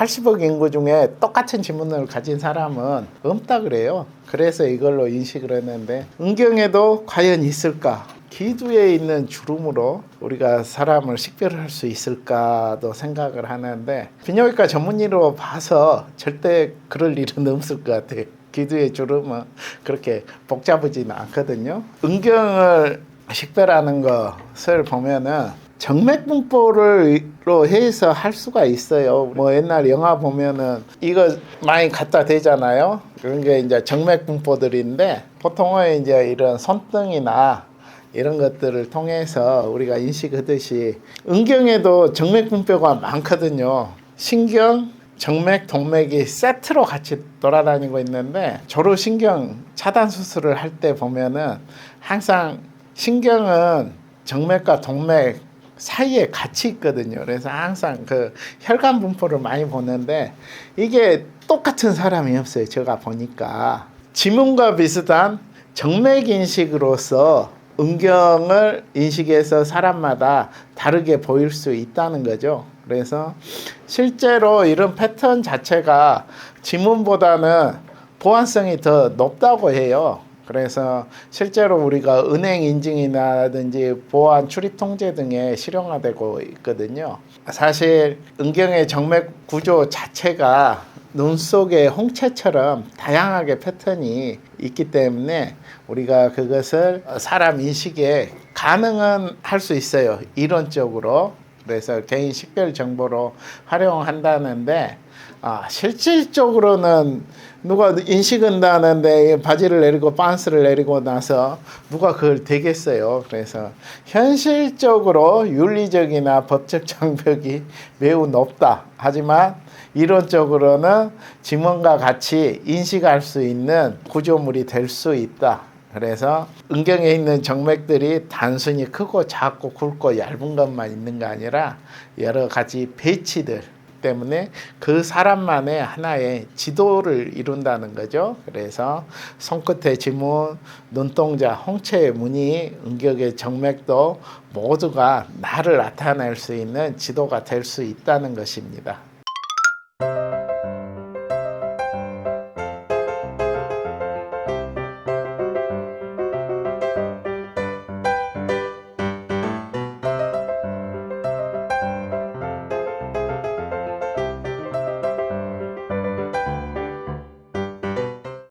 80억 인구 중에 똑같은 지문을 가진 사람은 없다 그래요. 그래서 이걸로 인식을 했는데 은경에도 과연 있을까? 기두에 있는 주름으로 우리가 사람을 식별할 수 있을까도 생각을 하는데 비뇨기과 전문의로 봐서 절대 그럴 일은 없을 것 같아요. 기두의 주름은 그렇게 복잡하지는 않거든요. 은경을 식별하는 것을 보면은 정맥분포를로 해서 할 수가 있어요. 뭐 옛날 영화 보면은 이거 많이 갖다 대잖아요. 그런 게 이제 정맥분포들인데 보통은 이제 이런 손등이나 이런 것들을 통해서 우리가 인식하듯이 은경에도 정맥분포가 많거든요. 신경, 정맥, 동맥이 세트로 같이 돌아다니고 있는데 조루신경 차단 수술을 할 때 보면은 항상 신경은 정맥과 동맥 사이에 같이 있거든요. 그래서 항상 그 혈관 분포를 많이 보는데 이게 똑같은 사람이 없어요. 제가 보니까 지문과 비슷한 정맥 인식으로서 은경을 인식해서 사람마다 다르게 보일 수 있다는 거죠. 그래서 실제로 이런 패턴 자체가 지문보다는 보안성이 더 높다고 해요. 그래서 실제로 우리가 은행 인증이라든지 보안 출입 통제 등에 실용화되고 있거든요. 사실 은경의 정맥 구조 자체가 눈 속의 홍채처럼 다양하게 패턴이 있기 때문에 우리가 그것을 사람 인식에 가능은 할 수 있어요. 이론적으로. 그래서 개인 식별 정보로 활용한다는데 아, 실질적으로는 누가 인식한다는데 바지를 내리고 반스를 내리고 나서 누가 그걸 되겠어요. 그래서 현실적으로 윤리적이나 법적 장벽이 매우 높다. 하지만 이론적으로는 지문과 같이 인식할 수 있는 구조물이 될 수 있다. 그래서 은경에 있는 정맥들이 단순히 크고 작고 굵고 얇은 것만 있는 게 아니라 여러 가지 배치들 때문에 그 사람만의 하나의 지도를 이룬다는 거죠. 그래서 손끝의 지문, 눈동자, 홍채의 무늬, 은격의 정맥도 모두가 나를 나타낼 수 있는 지도가 될 수 있다는 것입니다.